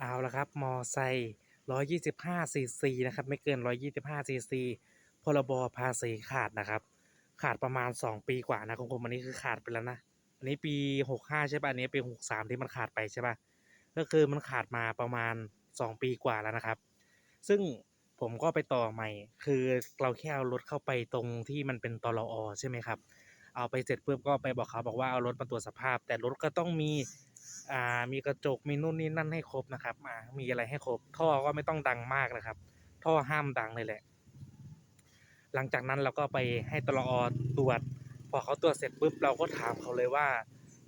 เอาละครับ มอไซค์125ซีซีนะครับ ไม่เกิน 125ซีซีพรบภาษีขาดนะครับ ขาดประมาณ 2 ปีกว่านะของผมอันนี้คือขาดไปแล้วนะ อันนี้ปี 65 ใช่ป่ะ อันนี้ปี 63 ที่มันขาดไปใช่ป่ะ ก็คือมันขาดมาประมาณ 2 ปีกว่าแล้วนะครับ ซึ่งผมก็ไปต่อใหม่ คือเราแค่เอารถเข้าไปตรงที่มันเป็นตลอใช่ไหมครับ เอาไปเสร็จปุ๊บก็ไปบอกเขาบอกว่าเอารถมาตรวจสภาพ แต่รถก็ต้องมี อ่ามีกระจกมีนู่นนี่นั่นให้ครบนะครับอ่ามีอะไรให้ครบ ท่อก็ไม่ต้องดังมากนะครับ ท่อห้ามดังเลยแหละ หลังจากนั้นเราก็ไปให้ตลอตรวจ พอเขาตรวจเสร็จปุ๊บเราก็ถามเขาเลยว่า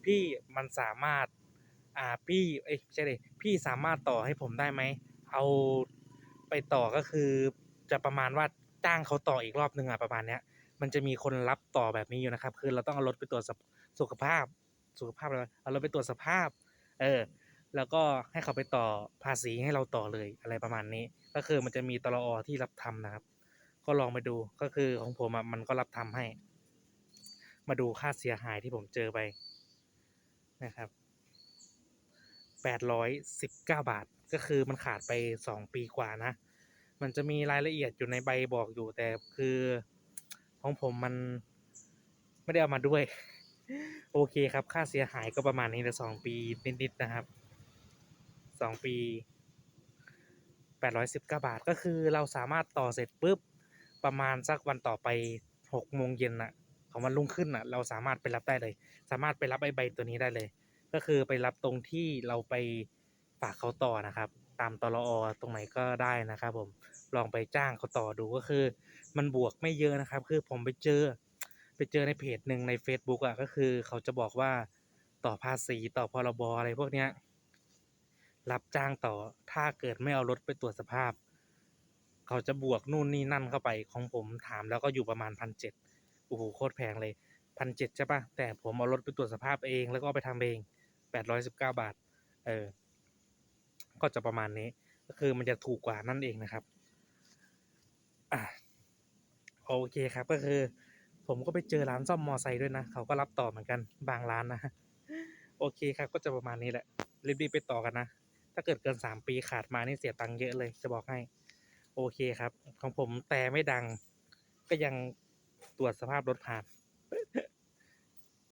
พี่มันสามารถอ่าพี่เอ้ยใช่ดิพี่สามารถต่อให้ผมได้ไหมเอาไปต่อก็คือจะประมาณว่าจ้างเขาต่ออีกรอบหนึ่งอะประมาณเนี้ยมันจะมีคนรับต่อแบบนี้อยู่นะครับ คือเราต้องเอารถไปตรวจสุขภาพ สุขภาพอะไรวะเอาเรถไปตรวจสภาพ เออ แล้วก็ให้เขาไปต่อภาษีให้เราต่อเลยอะไรประมาณนี้ ก็คือมันจะมีตลอที่รับทำนะครับ ก็ลองไปดูก็คือของผมมันก็รับทำให้ มาดูค่าเสียหายที่ผมเจอไปนะครับ819บเก้าบาทก็คือมันขาดไป2ปีกว่านะ มันจะมีรายละเอียดอยู่ในใบบอกอยู่แต่คือของผมมันไม่ได้เอามาด้วย โอเคครับ ค่าเสียหายก็ประมาณนี้แหละ2ปีนิดๆนะครับ2ปี819บาท ก็คือเราสามารถต่อเสร็จปุ๊บประมาณสักวันต่อไป6โมงเย็นน่ะ ของวันรุ่งขึ้นน่ะ เราสามารถไปรับได้เลย สามารถไปรับไอ้ใบตัวนี้ได้เลย ก็คือไปรับตรงที่เราไปฝากเขาต่อนะครับ ตามตลอตรงไหนก็ได้นะครับ ผมลองไปจ้างเขาต่อดูก็คือ มันบวกไม่เยอะนะครับ คือผมไปเจอ ไปเจอในเพจหนึ่งในเฟซบุ๊กอะก็คือเขาจะบอกว่าต่อภาษีต่อพรบอะไรพวกเนี้ย รับจ้างต่อถ้าเกิดไม่เอารถไปตรวจสภาพ เขาจะบวกนู่นนี่นั่นเข้าไปของผมถามแล้วก็อยู่ประมาณ1,700โอ้โฮโคตรแพงเลย1,700ใช่ปล่าแต่ผมเอารถไปตรวจสภาพเองแล้วก็เอาไปทำเอง819บาท เออ ก็จะประมาณนี้ ก็คือมันจะถูกกว่านั่นเองนะครับอาโอเคครับก็คือ ผมก็ไปเจอร้านซ่อมมอไซค์ด้วยนะ เขาก็รับต่อเหมือนกันบางร้านนะ โอเคครับ ก็จะประมาณนี้แหละ รีบๆไปต่อกันนะ ถ้าเกิดเกิน 3 ปีขาดมานี่เสียตังค์เยอะเลยจะบอกให้ โอเคครับ ของผมแต่ไม่ดัง ก็ยังตรวจสภาพรถผ่าน